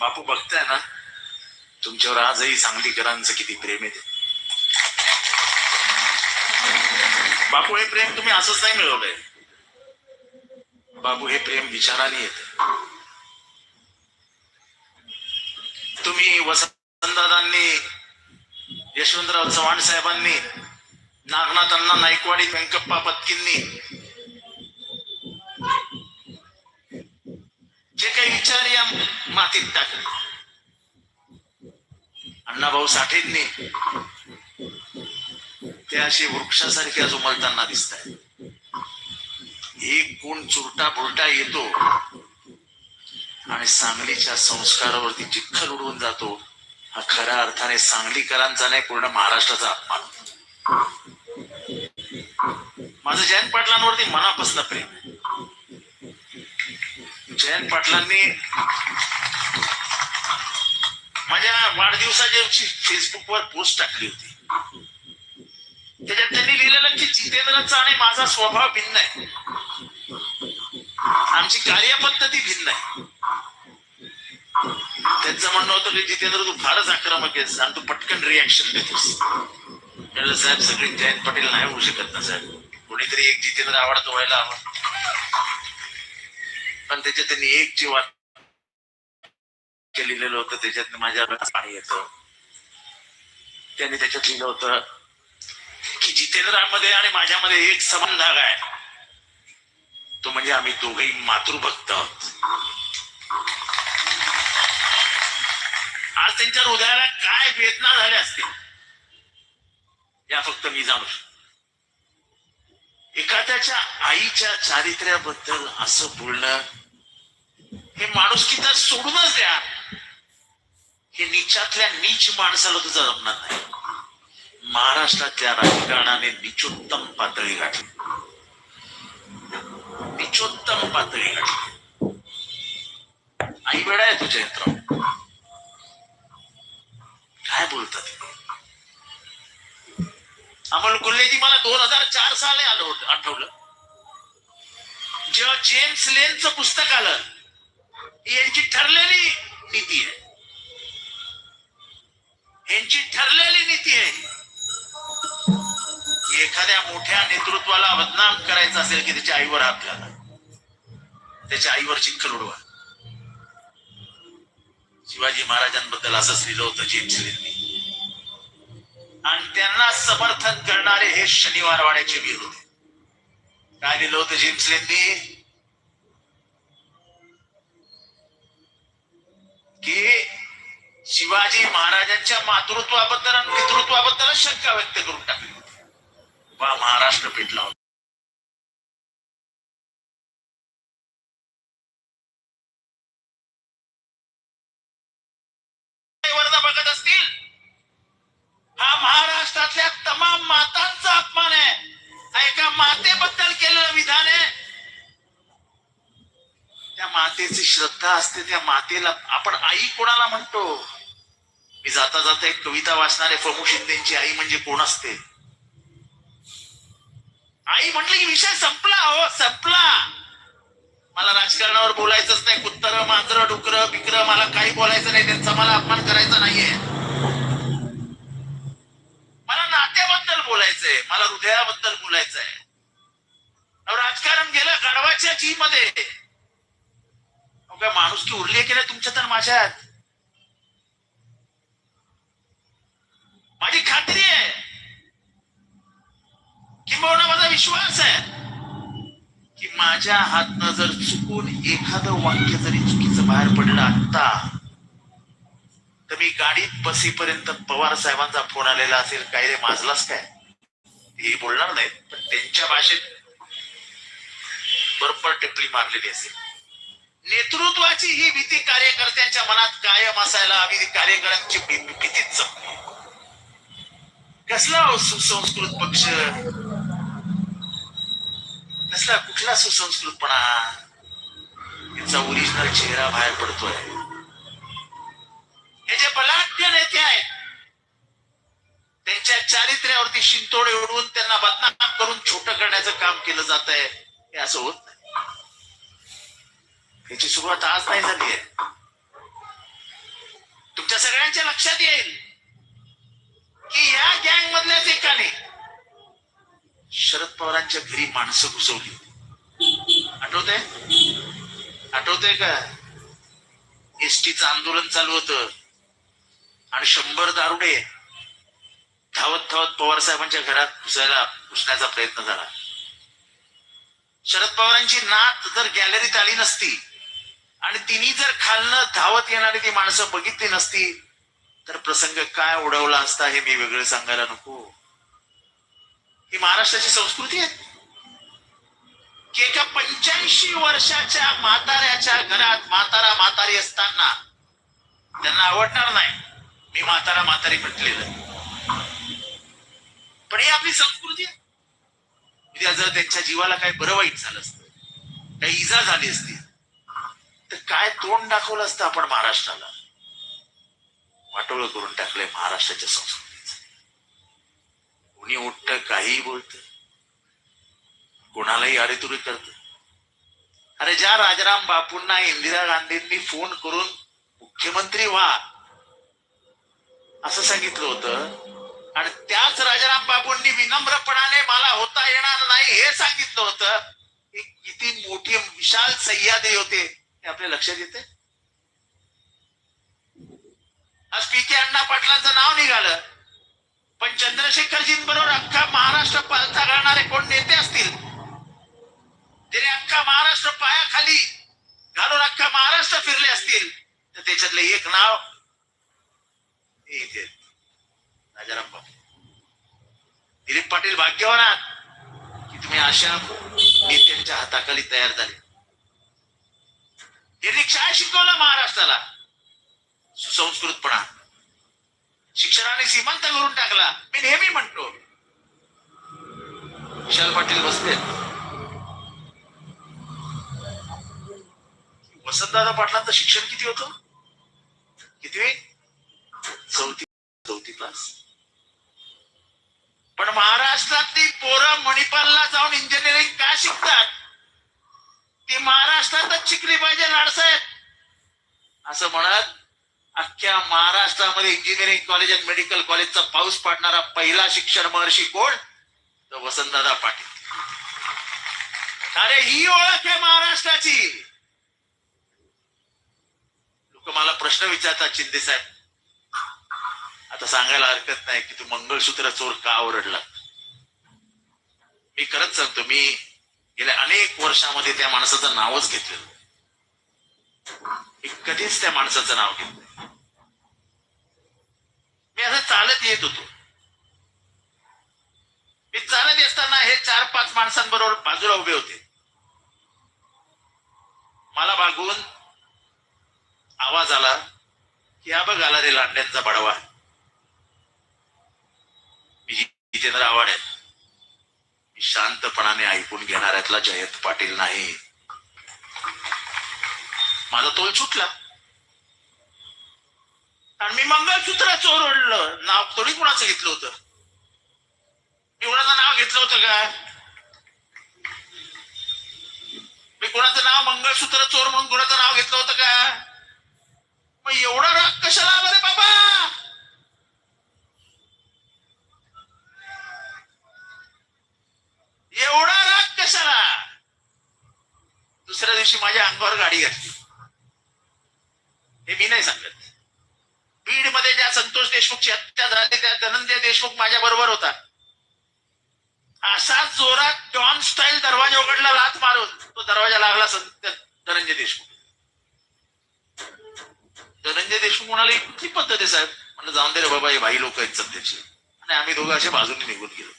बापू बघताय ना तुमच्यावर आजही सांगलीकरांचं किती प्रेम आहे ते. बापू हे प्रेम तुम्ही असंच नाही मिळवलंय बापू हे प्रेम विचाराने येत तुम्ही वसंतदादांनी यशवंतराव चव्हाण साहेबांनी नागनाथांना नाईकवाडी व्यंकप्पा पत्कींनी जे काही विचार या मातीत टाकले. अण्णाभाऊ साठेंनी ते असे वृक्षासारखे आज उमलताना दिसत आहे एक गुण चुरटा बुरटा येतो आणि सांगलीच्या संस्कारावरती चिखल उडवून जातो हा खऱ्या अर्थाने सांगलीकरांचा नाही पूर्ण महाराष्ट्राचा अपमान. माझं जयंत पाटलांवरती मनापासून प्रेम जयंत पाटलांनी माझ्या वाढदिवसाच्या दिवशी फेसबुकवर पोस्ट टाकली होती. त्याच्यात त्यांनी लिहिलेलं की जितेंद्रचा आणि माझा स्वभाव भिन्न आहे. आमची कार्यपद्धती भिन्न आहे. त्यांचं म्हणणं होतं की जितेंद्र तू फारच आक्रमक आहेस आणि तू पटकन रिॲक्शन देतोस त्याला साहेब सगळे जयंत पाटील नाही होऊ शकत ना साहेब. कोणीतरी एक जितेंद्र आवडतो व्हायला हवं. पण त्याच्यात त्यांनी एक जीवात लिहिलेलं होतं त्याच्यात माझ्या पाणी येतं. त्यांनी त्याच्यात लिहिलं होतं की जितेंद्रामध्ये आणि माझ्यामध्ये एक समान धाग आहे. तो म्हणजे आम्ही दोघेही मातृभक्त आहोत. आज त्यांच्या हृदयाला काय वेदना झाल्या असतील या फक्त मी जाणू शकतो. एखाद्याच्या आईच्या चारित्र्याबद्दल असं बोलणं हे माणुसकी तर सोडूनच द्या. हे नीचातल्या नीच माणसाला तुझं जमणार नाही. महाराष्ट्रातल्या राजकारणाने निचोत्तम पातळी गाठली. निचोत्तम पातळी गाठली. आई वेळा आहे तुझ्या यंत्र काय बोलतात अमोल कुल्लेजी मला दोन हजार चार साली आलं आठवलं. जेव्हा जेम्स लेनचं पुस्तक आलं यांची ठरलेली नीती आहे. ठरलेली नीती आहे. एखाद्या मोठ्या नेतृत्वाला बदनाम करायचं असेल की त्याच्या आईवर हात घाला. त्याच्या आईवर चिखल उडवा. शिवाजी महाराजांबद्दल असंच लिहिलं होतं जेम्स आणि त्यांना समर्थन करणारे हे शनिवार वाड्याचे वीर होते. काय लिहिलं होतं जेम्स लेननी की शिवाजी महाराजांच्या मातृत्वाबद्दल आणि पितृत्वाबद्दल शंका व्यक्त करून टाकली. वा महाराष्ट्र पेटला होता. बघत असतील. हा महाराष्ट्रातल्या तमाम मातांचा अपमान आहे. एका मातेबद्दल केलेलं विधान आहे. त्या मातेची श्रद्धा असते त्या मातेला आपण आई कोणाला म्हणतो? मी जाता जाता एक कविता वाचणारे प्रमू शिंदेची आई म्हणजे कोण असते? आई म्हटली की विषय संपला हो संपला. मला राजकारणावर बोलायचंच नाही. कुत्तर मांजर डुकर बिकर मला काही बोलायचं नाही. त्यांचा मला अपमान करायचा नाहीये. मला नात्याबद्दल बोलायचंय. मला हृदयाबद्दल बोलायचंय. राजकारण गेलं गाढवाच्या जी मध्ये अहो, काय माणूस की उरली आहे की नाही तुमच्या तर माझ्यात? माझी खात्री आहे किंबहुना माझा विश्वास आहे की माझ्या हातनं जर चुकून एखादं वाक्य जरी चुकीचं बाहेर पडलं आत्ता तर मी गाडीत बसेपर्यंत पवार साहेबांचा फोन आलेला असेल काय रे माजलाच काय? हे बोलणार नाहीत पण त्यांच्या भाषेत बरोबर टिपली मारलेली असेल. नेतृत्वाची ही भीती कार्यकर्त्यांच्या मनात कायम असायला हवी कार्यकर्त्यांची भीतीच. कसला सुसंस्कृत पक्ष? कसला कुठला सुसंस्कृतपणा? याचा ओरिजिनल चेहरा बाहेर पडतोय. हे जे बलाढ्य नेते आहेत त्यांच्या चारित्र्यावरती शिंतोडे उडवून त्यांना बदनाम करून छोट करण्याचं काम केलं जात आहे हे असं होत नाही. याची सुरुवात आज नाही झाली आहे. तुमच्या सगळ्यांच्या लक्षात येईल. की या गँग मधल्याच एकाने शरद पवारांच्या घरी माणसं घुसवली. आठवतंय? आठवतंय का? एसटीचं आंदोलन चालू होतं. आणि शंभर दारुडे धावत धावत पवार साहेबांच्या घरात घुसायला घुसण्याचा प्रयत्न झाला. शरद पवारांची नात जर गॅलरीत आली नसती आणि तिने जर खालनं धावत येणारी ती माणसं बघितली नसती तर प्रसंग काय उडवला असता हे मी वेगळं सांगायला नको. ही महाराष्ट्राची संस्कृती आहे. की एका पंच्याऐंशी वर्षाच्या म्हाताऱ्याच्या घरात म्हातारा म्हातारी असताना त्यांना आवडणार नाही. मी म्हातारा म्हातारी म्हटलेलं पण हे आपली संस्कृती आहे. उद्या जर त्यांच्या जीवाला काही बरं वाईट झालं असतं काही इजा झाली असती. तर काय तोंड दाखवलं असतं आपण महाराष्ट्राला? वाटोळं करून टाकलंय महाराष्ट्राच्या संस्कृतीचं. कोणी उठत काहीही बोलत. कोणालाही अरेतुरी करत. अरे ज्या राजाराम बापूंना इंदिरा गांधींनी फोन करून मुख्यमंत्री व्हा असं सांगितलं होतं आणि त्याच राजाराम बापूंनी विनम्रपणाने मला होता येणार नाही हे सांगितलं होतं किती मोठी विशाल सह्यादे होते हे आपल्या लक्षात येते आज पी के अण्णा पाटलांचं नाव निघालं. पण चंद्रशेखरजींबरोबर अख्खा महाराष्ट्र पालथा घालणारे कोण नेते असतील? त्याने अख्खा महाराष्ट्र पायाखाली घालून अख्खा महाराष्ट्र फिरले असतील. तर त्याच्यातलं एक नाव येते राजाराम बापू. दिलीप पाटील भाग्यवान आहात की तुम्ही अशा नेत्यांच्या हाताखाली तयार झाले. त्यांनी काय शिकवलं महाराष्ट्राला. सुसंस्कृतपणा. शिक्षणाने सीमांत करून टाकला. मी नेहमी म्हणतो. विशाल पाटील बसले. वसंतदादा पाटलांचं शिक्षण किती होत? किती चौथी चौथी क्लास पण महाराष्ट्रातली पोरं मणिपालला जाऊन इंजिनिअरिंग का शिकतात? ती महाराष्ट्रातच शिकली पाहिजे लाडसाहेब. असं म्हणत अख्ख्या महाराष्ट्रामध्ये इंजिनिअरिंग कॉलेज आणि मेडिकल कॉलेजचा पाऊस पाडणारा पहिला शिक्षण महर्षी कोण? तर वसंतदादा पाटील. अरे ही ओळख आहे महाराष्ट्राची. लोक मला प्रश्न विचारतात शिंदे साहेब आता सांगायला हरकत नाही की तू मंगळसूत्र चोर का ओरडला? मी खरंच सांगतो मी गेल्या अनेक वर्षामध्ये त्या माणसाचं नावच घेतलेलं मी कधीच त्या माणसाचं नाव घेतलं मी असं चालत येत होतो. मी चालत असताना हे चार पाच माणसांबरोबर बाजूला उभे होते. मला मागून आवाज आला की हा बघ आला रे लांड्यांचा बडवा. मी जितेंद्र आव्हाड आहे. मी शांतपणाने ऐकून घेणाऱ्यातला जयंत पाटील नाही. माझा तोल सुटला. आणि मी मंगळसूत्र चोरडलं. नाव थोडी कुणाचं घेतलं होतं? मी कुणाचं नाव घेतलं होतं का? मी कुणाचं नाव मंगळसूत्र चोर म्हणून कुणाचं नाव घेतलं होतं का? मग एवढा राग कशाला आला रे बाबा? एवढा राग कशाला? दुसऱ्या दिवशी माझ्या अंगावर गाडी घातली. हे मी नाही सांगत. बीडमध्ये ज्या संतोष देशमुखची हत्या झाली त्या धनंजय देशमुख माझ्या बरोबर होता. असा जोरात डॉन स्टाईल दरवाजा उघडला लात मारून. तो दरवाजा लागला संत धनंजय देशमुख. धनंजय देशमुख म्हणाले कुठली पद्धत आहे साहेब. म्हणलं जाऊन दे रे बाबा हे भाई लोक आहेत सध्याचे. आणि आम्ही दोघं अशा बाजूने निघून गेलो.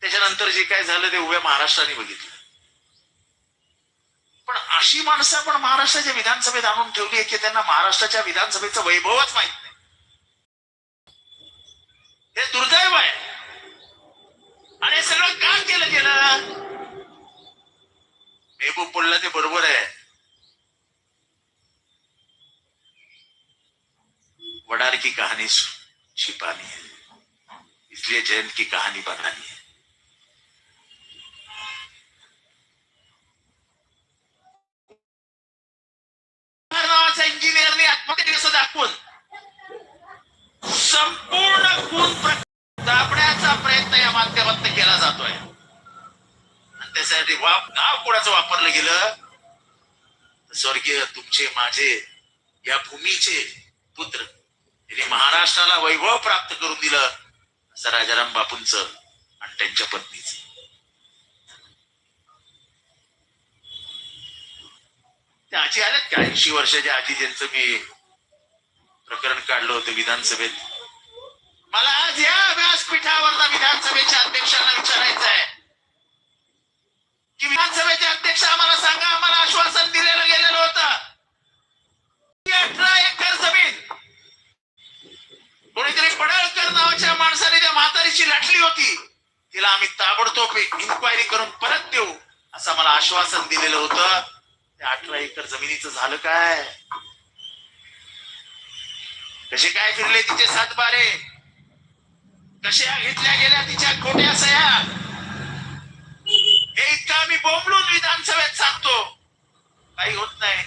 त्याच्यानंतर जे काय झालं ते उभ्या महाराष्ट्राने बघितलं. पण अशी माणसं आपण महाराष्ट्राच्या विधानसभेत आणून ठेवली आहे की त्यांना महाराष्ट्राच्या विधानसभेचं वैभवच माहीत नाही. हे दुर्दैव आहे. आणि हे सगळं का केलं गेलं? मेहबूब बोलला ते बरोबर आहे. वडार की कहाणी शिपानी छिपानी है। इसलिए जयंत की कहाणी बनानी है नावाचा टाकून संपूर्ण गुण प्र- दाबण्याचा प्रयत्न या माध्यमातून केला जातोय आणि त्यासाठी वाप नाव कोणाचं वापरलं गेलं? स्वर्गीय तुमचे माझे या भूमीचे पुत्र. त्यांनी महाराष्ट्राला वैभव प्राप्त करून दिलं असं राजाराम बापूंच आणि त्यांच्या पत्नीच. त्या आजी आल्यात का? ऐंशी वर्षाच्या आजी ज्यांचं मी प्रकरण काढलं होतं विधानसभेत. मला आज या व्यासपीठावर विधानसभेच्या अध्यक्षांना विचारायचं आहे की विधानसभेचे अध्यक्ष आम्हाला सांगा आम्हाला आश्वासन दिलेलं गेलेलं होतं. अठरा एकर जमीन कोणीतरी पडळकर नावाच्या माणसाने त्या म्हातारीची लाटली होती. तिला आम्ही ताबडतोब इन्क्वायरी करून परत देऊ असं मला आश्वासन दिलेलं होतं. त्या अठरा एकर जमिनीचं झालं काय? कसे काय फिरले तिचे सातबारे? कशा घेतल्या गेल्या तिच्या खोट्या सह्या? हे इतकं आम्ही बोंबलून विधानसभेत सांगतो. काही होत नाही.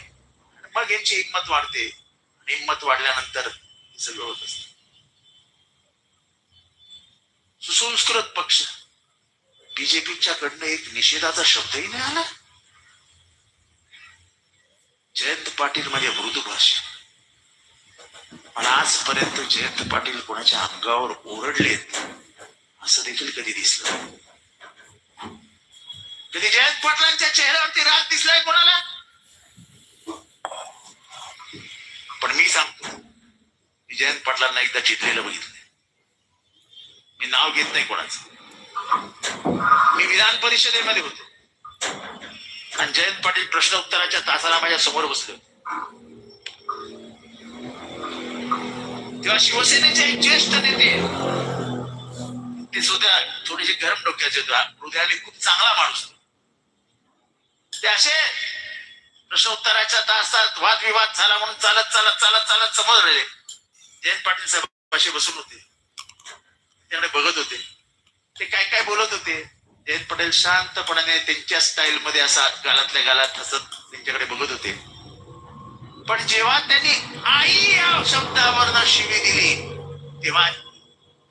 मग यांची हिंमत वाढते. आणि हिंमत वाढल्यानंतर हे सगळं होत असत. सुसंस्कृत पक्ष. बीजेपीच्या कडनं एक निषेधाचा शब्दही नाही आला जयंत पाटील म्हणजे मृदू भाषा. पण आजपर्यंत जयंत पाटील कोणाच्या अंगावर ओरडलेत असं देखील कधी दिसलं कधी जयंत पाटलांच्या चेहऱ्यावरती राग दिसलाय कोणाला? पण मी सांगतो मी जयंत पाटलांना एकदा चित्रेला बघितलंय. मी नाव घेत नाही कोणाचं. मी विधान परिषदेमध्ये होतो. आणि जयंत पाटील प्रश्न उत्तराच्या तासाला माझ्यासमोर बसले तेव्हा शिवसेनेचे एक ज्येष्ठ नेते ते सुद्धा थोडेसे गरम डोक्याचे होते. हृदयाने खूप चांगला माणूस होता. ते असे प्रश्न उत्तराच्या तासात वादविवाद झाला म्हणून चालत चालत चालत चालत समजले जयंत पाटील साहेब बसून होते. त्याकडे बघत होते. ते काय काय बोलत होते? जयंत पटेल शांतपणाने त्यांच्या स्टाईल मध्ये असा गालातल्या गालात हसत त्यांच्याकडे बघत होते. पण जेव्हा त्यांनी आई या शब्दावर शिवी दिली तेव्हा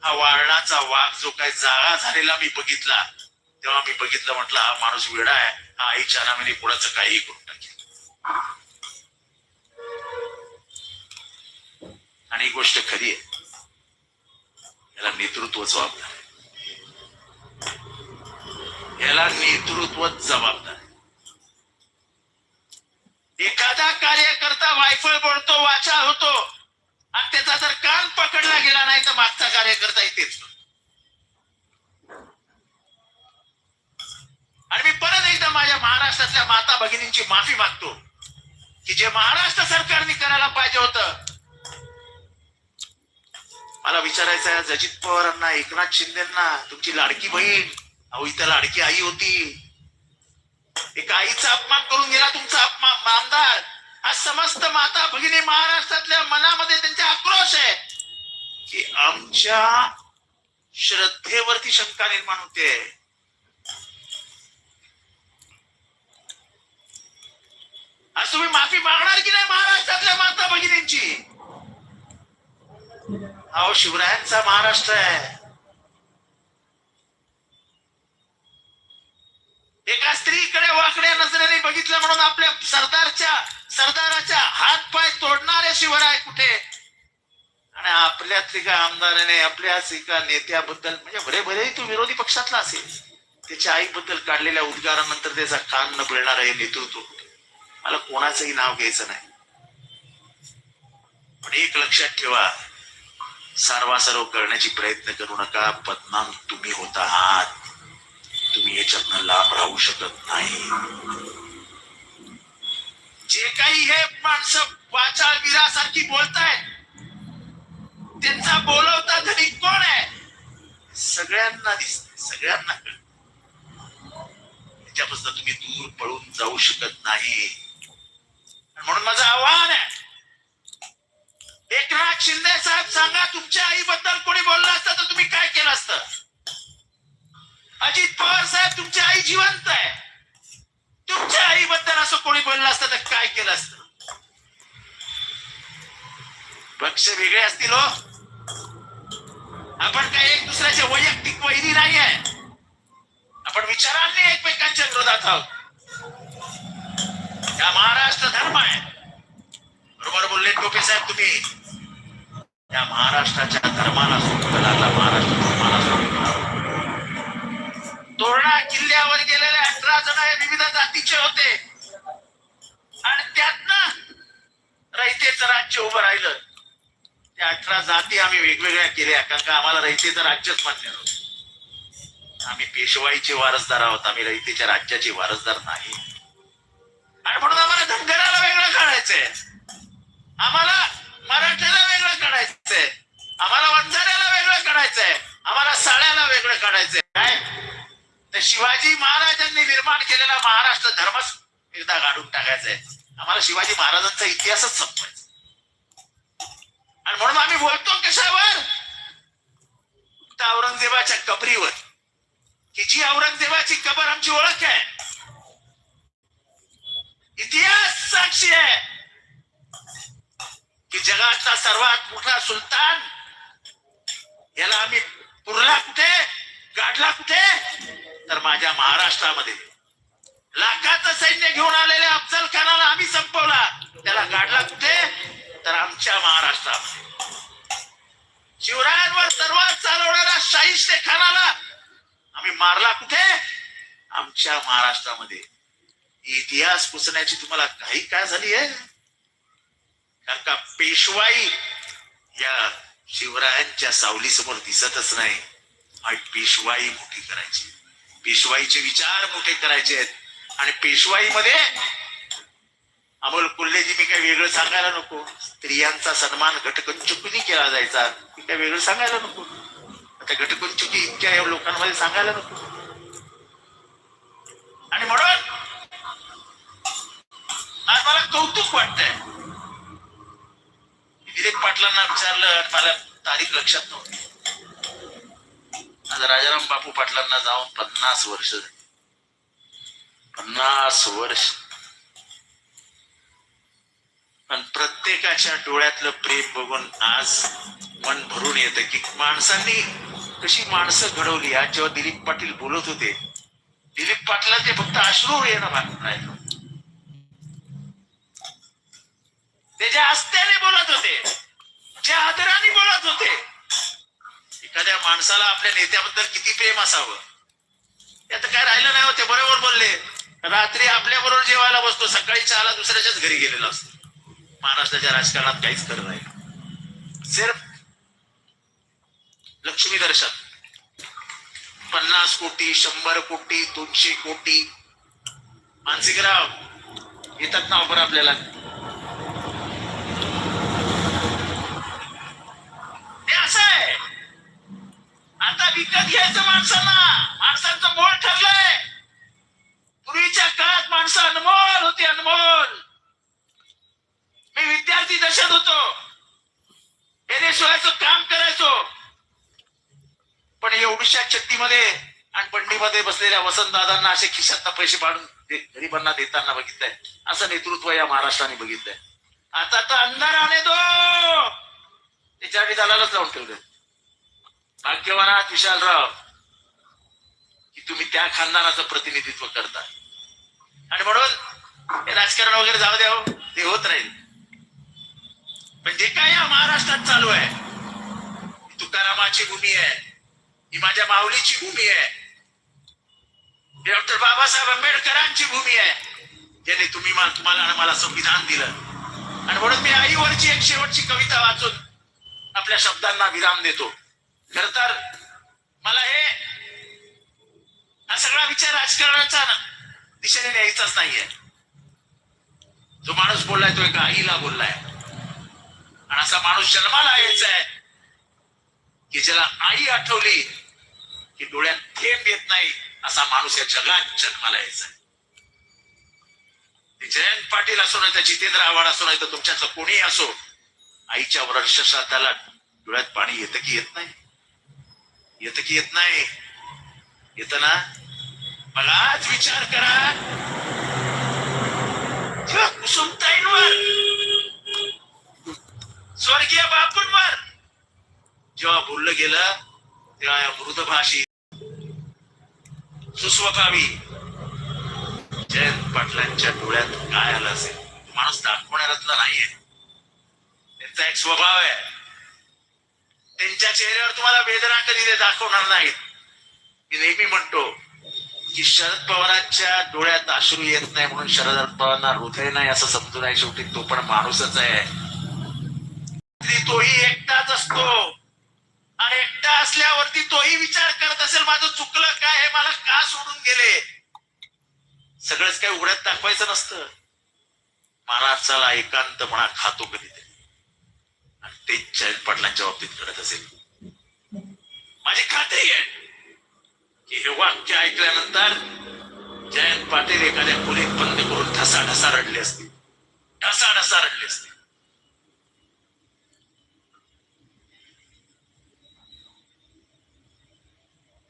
हा वारणाचा वाघ जो काय जाळा झालेला मी बघितला तेव्हा मी बघितलं म्हटलं हा माणूस वेडा आहे. आईच्या नावाने कोणाचं काहीही करून टाकेल आणि ही गोष्ट खरी आहे याला नेतृत्व जबाबदार आहे. याला नेतृत्व जबाबदार आहे. एखादा कार्यकर्ता वायफळ बोलतो वाचा होतो आणि त्याचा जर कान पकडला गेला नाही तर मागचा कार्यकर्ता तेच आणि मी परत एकदा माझ्या महाराष्ट्रातल्या माता भगिनींची माफी मागतो. की जे महाराष्ट्र सरकारने करायला पाहिजे होतं. मला विचारायचं आहे अजित पवारांना एकनाथ शिंदेना तुमची लाडकी बहीण अहो इथं लाडकी आई होती. एका आईचा अपमान करून गेला तुमचा अपमान आमदार. आज समस्त माता भगिनी महाराष्ट्रातल्या मनामध्ये त्यांचा आक्रोश आहे. की आमच्या श्रद्धेवरती शंका निर्माण होते. आज तुम्ही माफी मागणार की नाही? महाराष्ट्रातल्या माता भगिनींची. अहो शिवरायांचा महाराष्ट्र आहे. एका स्त्रीकडे वाकड्या नजरेने बघितलं म्हणून आपल्या सरदारच्या सरदाराच्या हात पाय तोडणारे शिवराय कुठे? आणि आपल्याच एका आमदाराने आपल्याच एका नेत्याबद्दल म्हणजे भले भलेही तू विरोधी पक्षातला असेल त्याच्या आईबद्दल काढलेल्या उद्गारानंतर त्याचा कान न पिळणार हे नेतृत्व मला कोणाचंही नाव घ्यायचं नाही. पण एक लक्षात ठेवा सर्वासर्व करण्याची प्रयत्न करू नका. बदनाम तुम्ही होत आहात. तुम्ही याच्यातनं लाभ राहू शकत नाही. जे काही हे माणसं वाचा विरासारखी बोलतायत त्यांचा बोलवता धनी कोण आहे? सगळ्यांना दिसत सगळ्यांना कळत त्याच्यापासून तुम्ही दूर पळून जाऊ शकत नाही. म्हणून माझं आव्हान आहे. एकनाथ शिंदे साहेब सांगा तुमच्या आईबद्दल कोणी बोललं असतं तर तुम्ही काय केलं असतं? अजित पवार साहेब तुमची आई जिवंत आहे. तुमच्या आईबद्दल असं कोणी बोललं असतं तर काय केलं असतं? पक्ष वेगळे असतील हो. आपण काही एक दुसऱ्याच्या वैयक्तिक वैरी नाही आहे. आपण विचारांनी एकमेकांच्या विरोधात आहोत. हा महाराष्ट्र धर्म आहे. बरोबर बोलले टोपे साहेब तुम्ही. त्या महाराष्ट्राच्या धर्माला सोबत लागला महाराष्ट्र धर्माला तोरणा किल्ल्यावर गेलेले अठरा जण हे विविध जातीचे होते. आणि त्यातनं रयतेचं राज्य उभं राहिलं. त्या अठरा जाती आम्ही वेगवेगळ्या केल्या कारण का आम्हाला रहितेचं राज्यच मान्य नव्हतं. आम्ही पेशवाईचे वारसदार आहोत आम्ही रहितेच्या राज्याचे वारसदार नाही. आणि म्हणून आम्हाला धनगराला वेगळं काढायचंय. आम्हाला मराठ्याला वेगळं काढायचंय. आम्हाला वंजाऱ्याला वेगळं काढायचंय. आम्हाला साड्याला वेगळं काढायचंय. काय? तर शिवाजी महाराजांनी निर्माण केलेला महाराष्ट्र धर्मच एकदा काढून टाकायचंय. आम्हाला शिवाजी महाराजांचा इतिहासच संपवायचा. आणि म्हणून आम्ही बोलतो कशावर? औरंगजेबाच्या कबरीवर. की जी औरंगजेबाची कबर आमची ओळख आहे. इतिहास साक्षी आहे की जगातला सर्वात मोठा सुलतान याला आम्ही पुरला कुठे गाडला कुठे? तर माझ्या महाराष्ट्रामध्ये. लाखाचं सैन्य घेऊन आलेल्या अफजल खानाला आम्ही संपवला. त्याला गाडला कुठे? तर आमच्या महाराष्ट्रामध्ये. शिवरायांवर सर्वात चालवणाऱ्या शाहिस्ते खानाला आम्ही मारला कुठे? आमच्या महाराष्ट्रामध्ये. इतिहास पुसण्याची तुम्हाला काही काय झाली आहे? कारण का पेशवाई या शिवरायांच्या सावलीसमोर दिसतच नाही. आणि पेशवाई मोठी करायची. पेशवाईचे विचार मोठे करायचे आहेत. आणि पेशवाईमध्ये अमोल कुल्लेजी मी काही वेगळं सांगायला नको. स्त्रियांचा सन्मान घटकंचुकीने केला जायचा. मी काही वेगळं सांगायला नको. आता घटकंचुकी इतक्या या लोकांमध्ये सांगायला नको. आणि म्हणून आज मला कौतुक वाटतंय. दिलीप पाटलांना विचारलं मला तारीख लक्षात नव्हती. आज राजाराम बापू पाटलांना जाऊन पन्नास वर्ष पन्नास वर्ष. पण प्रत्येकाच्या डोळ्यातलं प्रेम बघून आज मन भरून येत की माणसांनी कशी माणसं घडवली आज जेव्हा दिलीप पाटील बोलत होते दिलीप पाटलाचे फक्त अश्रू येणं भाग ते ज्या आस्त्याने बोलत होते ज्या आदराने बोलत होते एखाद्या माणसाला आपल्या नेत्याबद्दल किती प्रेम असावं? त्यात काय राहिलं नाही होते बरोबर बोलले. रात्री आपल्या बरोबर जेवायला बसतो सकाळी चहाला दुसऱ्याच्याच घरी गेलेला असतो. महाराष्ट्राच्या राजकारणात काहीच करत नाही. सिर्फ लक्ष्मी दर्शन. पन्नास कोटी शंभर कोटी दोनशे कोटी. मानसिकराव येतात ना ऑफर आपल्याला? ते आहे. आता विकत घ्यायचं माणसांना माणसांचं मोल ठरलंय. पूर्वीच्या काळात माणसं अनमोल होती अनमोल. मी विद्यार्थी दशेत होतो. एरे काम करायचो. पण एवढ्याशा चट्टीमध्ये आणि बंडीमध्ये बसलेल्या वसंतदादांना असे खिशातनं पैसे पाडून गरिबांना देताना बघितलंय. असं नेतृत्व या महाराष्ट्राने बघितलंय. आता तर अंधार आणे दो. त्याच्या दलालच लावून ठेवले भाग्यवान आहात विशालराव की तुम्ही त्या खानदानाचं प्रतिनिधित्व करता आणि म्हणून हे राजकारण वगैरे जाऊ द्या हो, ते होत राहील. पण जे काय या महाराष्ट्रात चालू आहे ही तुकारामाची भूमी आहे ही माझ्या माऊलीची भूमी आहे डॉक्टर बाबासाहेब आंबेडकरांची भूमी आहे ज्याने तुम्ही तुम्हाला आणि मला संविधान दिलं. आणि म्हणून मी आईवरची एक शेवटची कविता वाचून आपल्या शब्दांना विराम देतो. खर तर मला हे हा सगळा विचार राजकारणाचा दिशेने न्यायचाच नाहीये. जो माणूस बोललाय तो एका आईला बोललाय. आणि असा माणूस जन्माला यायचा आहे की ज्याला आई आठवली की डोळ्यात थेंब येत नाही असा माणूस या जगात जन्माला यायचा आहे. जयंत पाटील असो नाही तर जितेंद्र आव्हाड असो नाही तर तुमच्यातलं कोणी असो आईच्या वर्षश्राद्धाला डोळ्यात पाणी येतं की येत नाही? येतं की येत नाही? येत ना? मलाच विचार करा. जेव्हा कुसुमताईंवर स्वर्गीय बा गेलं तेव्हा या मृदभाषी सुस्वभावी जयंत पाटलांच्या डोळ्यात काय आलं असेल माणूस दाखवणाऱ्यातला नाहीये. त्यांचा एक स्वभाव आहे. त्यांच्या चेहऱ्यावर तुम्हाला वेदना कधी ते दाखवणार नाहीत. मी नेहमी म्हणतो की शरद पवारांच्या डोळ्यात अश्रू येत नाही म्हणून शरद पवारांना हृदय नाही असं समजून आहे शेवटी तो पण माणूसच आहे. तोही एकटाच असतो. आणि एकटा असल्यावरती तोही विचार करत असेल माझं चुकलं काय हे मला का सोडून गेले? सगळंच काही उघड्यात दाखवायचं नसतं. मला चला एकांतपणा खातो कधी. तेच जयंत पाटलांच्या बाबतीत घडत असेल. माझी खात्री आहे की हे वाक्य ऐकल्यानंतर जयंत पाटील एखाद्या खोलीत बंद करून ठसा ठसा रडले असतील. ठसा ठसा रडले असतील.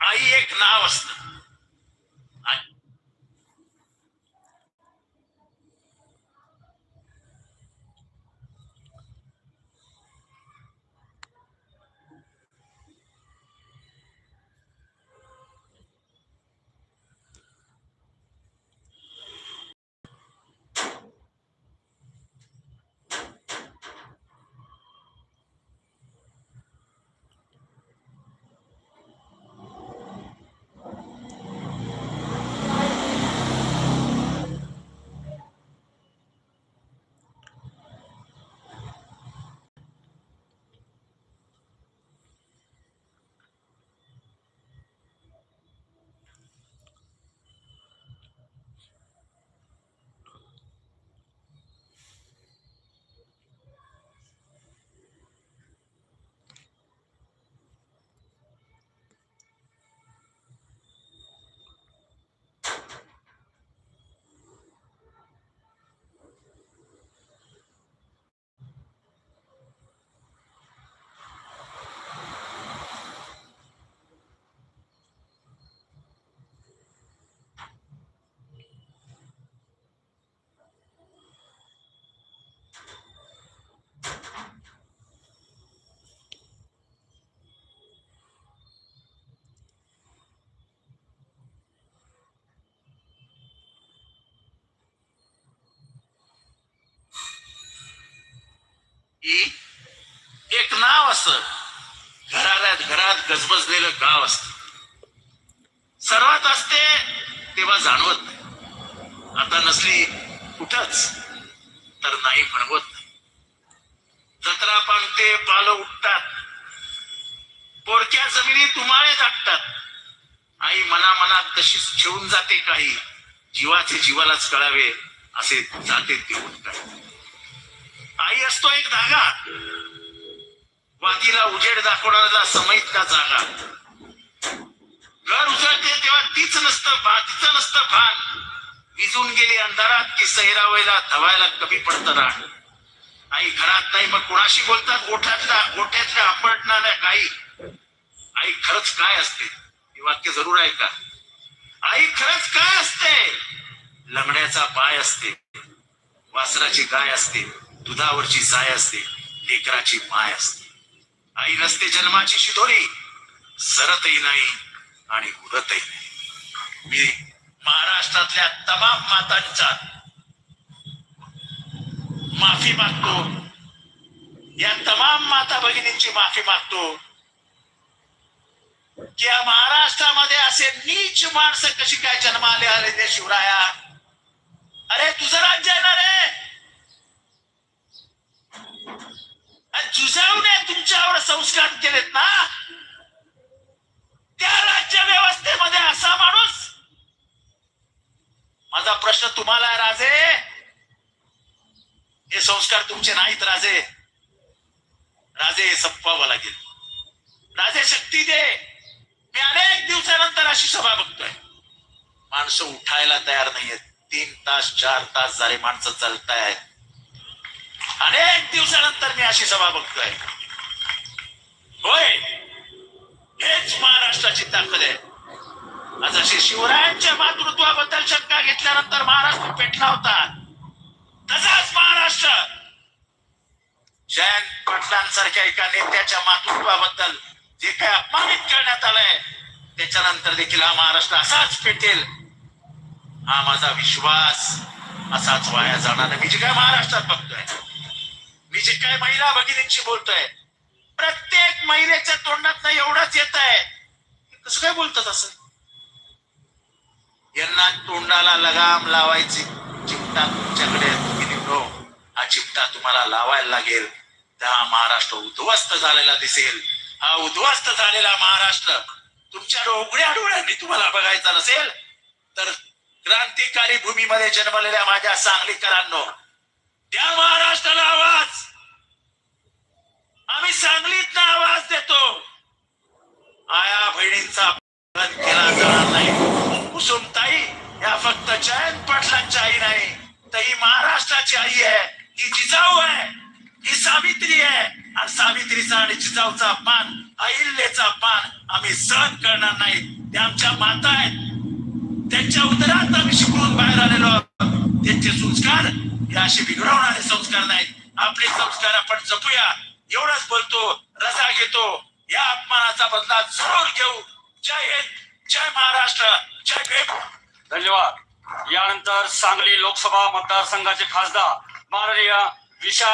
आई एक नाव असतं. एक नाव असत घरात घरात गजबजलेलं गाव असत. सर्वात असते तेव्हा जाणवत नाही. आता नसली कुठच तर नाही म्हणवत नाही. जत्रा पांगते पालं उठतात. पोरक्या जमिनी तुम्हाळे टाकतात आई मना मनात तशीच ठेवून जाते काही. जीवाचे जीवालाच कळावे असे जाते देऊन काही आई असतो एक धागा. वातीला उजेड दाखवणारा समयित का जागा. घर उजळते तेव्हा तीच नसतं भा तिचं नसतं भान विजून गेली अंधारात की सैरावायला धवायला कमी पडतं राग. आई घरात नाही मग कोणाशी बोलतात? गोठ्यातल्या गोठ्यातल्या आपटणाऱ्या गाई. आई खरंच काय असते? हे वाक्य जरूर आहे का? आई खरंच काय असते? लंगड्याचा पाय असते. वासराची गाय असते. दुधावरची जाय असते लेकराची माय असते. आई नसते जन्माची शिदोरी. सरतही नाही आणि उडतही नाही. मी महाराष्ट्रातल्या तमाम मातांचा माफी मागतो. या तमाम माता भगिनींची माफी मागतो. की या महाराष्ट्रामध्ये असे नीच माणसं कशी काय जन्माले आले ते शिवराया? अरे तुझं राज्य आहे. रे आणि तुमच्यावर संस्कार केलेत ना त्या राज्य व्यवस्थेमध्ये असा माणूस माझा प्रश्न तुम्हाला आहे, राजे. हे संस्कार तुमचे नाहीत राजे. राजे हे संपवावं लागेल. राजे शक्ती दे. मी अनेक दिवसानंतर अशी सभा बघतोय. माणसं उठायला तयार नाहीयेत. तीन तास चार तास झाले माणसं चालतायत. अनेक दिवसानंतर मी अशी सभा बघतोय. होय. हेच महाराष्ट्राची ताकद आहे. आज अशी शिवरायांच्या मातृत्वाबद्दल शंका घेतल्यानंतर महाराष्ट्र पेटला होता. तसाच महाराष्ट्र. जयंत पाटलांसारख्या एका नेत्याच्या मातृत्वाबद्दल जे काय अपमानित करण्यात आलंय त्याच्यानंतर देखील हा महाराष्ट्र असाच पेटेल. हा माझा विश्वास असाच वाया जाणार मी जे काय महाराष्ट्रात बघतोय मी जे काय महिला भगिनींशी बोलतोय प्रत्येक महिलेच्या तोंडात एवढंच येत आहे कसं काय बोलतात असं? यांना तोंडाला लगाम लावायची चिमटा तुमच्याकडे हो, हा चिमटा तुम्हाला लावायला लागेल. तर हा महाराष्ट्र उद्ध्वस्त झालेला दिसेल. हा उद्ध्वस्त झालेला महाराष्ट्र तुमच्या उघड्या डोळ्यांनी तुम्हाला बघायचा नसेल तर क्रांतिकारी भूमीमध्ये जन्मलेल्या माझ्या सांगलीकरांनो त्या महाराष्ट्राला आवाज. आम्ही सांगलीत आवाज देतो. आया बहिणींचा केला जाणार नाही. कुसुमताई या फक्त जयंत पाटलांची आई नाही तर ही महाराष्ट्राची आई आहे. ही जिजाऊ आहे. ही सावित्री आहे. आणि सावित्रीचा आणि जिजाऊचा पान अहिल्याचा पान आम्ही सहन करणार नाही. ते आमच्या माता आहेत. त्यांच्या उदरात आम्ही शिकवून बाहेर आलेलो त्यांचे संस्कार हे असे बिघडवणारे संस्कार नाहीत. आपले संस्कार आपण जपूया. एवढंच बोलतो रसा घेतो. या अपमानाचा बदला जरूर घेऊ. जय हिंद जय महाराष्ट्र जय भीम. धन्यवाद. यानंतर सांगली लोकसभा मतदारसंघाचे खासदार माननीय विशाल